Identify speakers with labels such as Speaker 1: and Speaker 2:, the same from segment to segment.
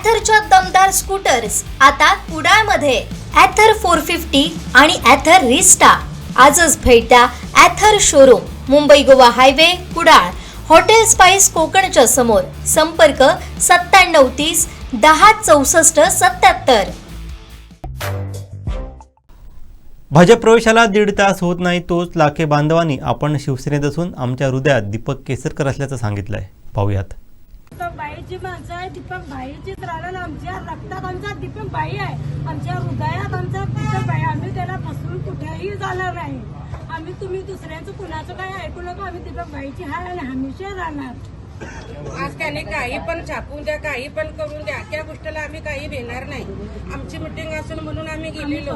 Speaker 1: ॲथरच्या दमदार स्कूटर्स आता कुडाळमध्ये. ॲथर फोर फिफ्टी आणि ॲथर रिस्टा आजच भेट द्या Ather showroom Mumbai Goa highway Kudal. Hotel spice कोकणच्या समोर. संपर्क सत्त्याण्णव तीस दहा चौसष्ट सत्याहत्तर
Speaker 2: भाजप प्रवेशाला दीड तास होत नाही तोच लाखे बांधवांनी आपण शिवसेनेत असून आमच्या हृदयात दीपक केसरकर असल्याचं सांगितलंय. पाहूयात.
Speaker 3: दीपक बाईची माणसं आहे दीपक बाईचीच राहणार आमच्या रक्तात आमचा दीपक बाई आहे. आमच्या हृदयात आमचा दीपक बाई. आम्ही त्याला फसवून कुठेही जाणार नाही. आम्ही तुम्ही दुसऱ्यांचं कुणाचं काही ऐकू नका आम्ही दीपक बाईची हाय आणि हमेशा राहणार.
Speaker 4: आज त्याने काही पण छापून द्या काही पण करून द्या त्या गोष्टीला आम्ही काही भेणार नाही. आमची मिटिंग असून म्हणून आम्ही गेलेलो.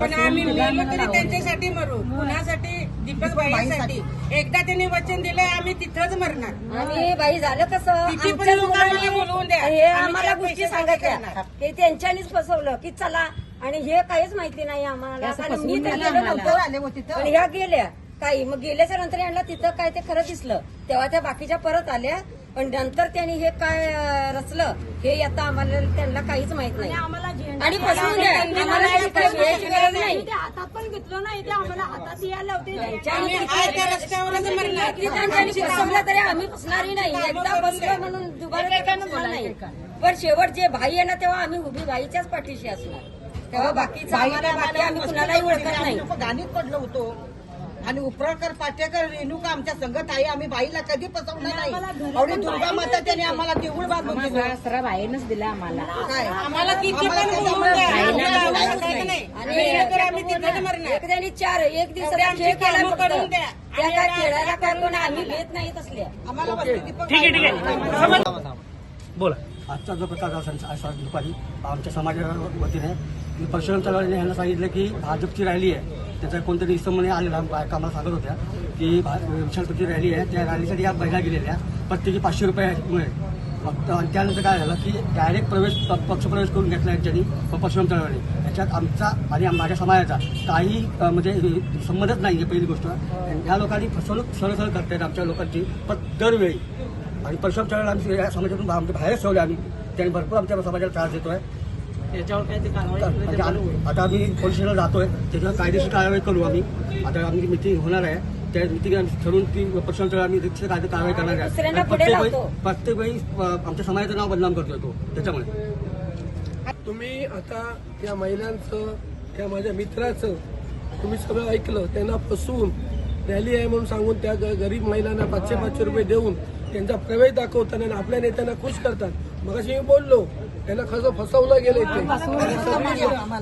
Speaker 4: पण आम्ही मेलो तरी त्यांच्यासाठी मरू. कुणासाठी? दीपक बाईसाठी. एकदा त्यांनी वचन दिलंय आम्ही तिथंच मरणार.
Speaker 5: आणि बाई झालं कसं?
Speaker 4: किती पण लोकांना बोलवून द्या.
Speaker 5: हे
Speaker 4: आम्ही
Speaker 5: आम्हाला गोष्टी सांगायच्या. की त्यांच्यानीच फसवलं की चला. आणि हे काहीच माहिती नाही आम्हाला. मी गेल्या. काही मग गेल्याच्यानंतर यांना तिथं काय ते खरं दिसलं. तेव्हा त्या बाकीच्या परत आल्या पण नंतर त्यांनी हे काय रचलं हे आता आम्हाला त्यांना काहीच माहीत नाही. आणि फसवून द्या. आम्हाला गरज नाही.
Speaker 3: ते हातात पण घेतलं नाही ते आम्हाला हातात यायला होते.
Speaker 5: फसवलं तरी आम्ही फसणारही नाही. एकदा फसलो म्हणून दुबारा नाही. पण शेवट जे भाई आहे ना तेव्हा आम्ही उभी भाईच्याच पाठीशी असणार. तेव्हा बाकीचं आम्हाला बाकी आम्ही कुणालाही ओळखत नाही.
Speaker 6: गाणीत पडलो होतो. आणि उपराकर पाटेकर रेणुका आमच्या संगत आहे आम्ही बाईला कधी फसवलं नाही. एवढी दुर्गा माता त्याने आम्हाला देऊळ बांधून दिलं. काय?
Speaker 4: आम्हाला किती पण बोलवून द्या. आम्हाला काही नाही.
Speaker 5: आणि
Speaker 4: मेलो तर आम्ही तिथंच मरणार.
Speaker 5: एक त्यांनी चार एक दिवसाचा
Speaker 4: आमची
Speaker 5: खेळ केला
Speaker 4: कामं
Speaker 5: फक्त.
Speaker 4: करून द्या.
Speaker 5: त्या काय खेळायला काय कोण आम्ही घेत नाही तसल्या
Speaker 6: आम्हाला बसते दीपक
Speaker 7: आजचा जो प्रकार झाला संच- आज दुपारी आमच्या समाजाच्या वतीने परशुराम चळवळीने यांना सांगितलं की भाजपची रॅली आहे. त्याचा कोणतरी इसमने आलेला कामाला सांगत होत्या की भा- विशालपती रॅली आहे. त्या रॅलीसाठी या महिला गेलेल्या प्रत्येकी पाचशे रुपये मिळेल फक्त आणि त्यानंतर काय झालं की डायरेक्ट प्रवेश प- पक्षप्रवेश करून घेतला यांच्यानी परशुराम चळवळी याच्यात आमचा आणि माझ्या समाजाचा काही म्हणजे संबंधच नाही आहे पहिली गोष्ट. या लोकांनी फसवणूक सरळ सरळ करतायत आमच्या लोकांची पण दरवेळी. आणि परशुराम चळवळ आम्ही या समाजातून आमच्या बाहेरच ठेवले आम्ही त्याने भरपूर आमच्या समाजाला त्रास देतो आहे म्हणजे आता आम्ही पोलीस स्टेशनला जातोय. त्याच्यावर कायदेशीर कारवाई करू आम्ही. आता आमची मिटिंग होणार आहे. त्या मिटिंग ठरवून ती चळवळ आम्ही रिक्षा कायदे कारवाई करणार आहे. प्रत्येक वेळी. प्रत्येक आमच्या समाजाचं नाव बदनाम करतोय तो. त्याच्यामुळे.
Speaker 8: तुम्ही आता या महिलांचं या माझ्या मित्राचं तुम्ही सगळं ऐकलं. त्यांना फसवून रॅली आहे म्हणून सांगून त्या ग- गरीब महिलांना पाचशे पाचशे रुपये देऊन त्यांचा प्रवेश दाखवताना आणि आपल्या नेत्यांना खुश करतात. मगाशी मी बोललो त्यांना कसं फसवलं गेलं इथे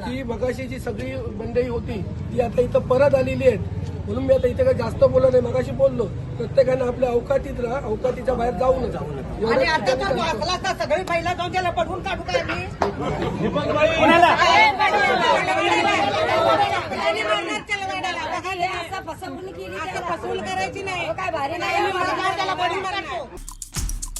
Speaker 8: ती मगाशी जी सगळी मंडळी होती ती आता इथं परत आलेली आहेत म्हणून मी आता इथे काही जास्त बोललो नाही मगाशी बोललो प्रत्येकानं आपल्या अवकातीत राहा अवकातीच्या बाहेर जाऊ
Speaker 6: तर सगळी महिला जाऊन त्याला पडवून काढू काय
Speaker 5: त्याला.
Speaker 4: फसवणूक करायची नाही
Speaker 5: हो, काय भारी नाही
Speaker 4: त्याला.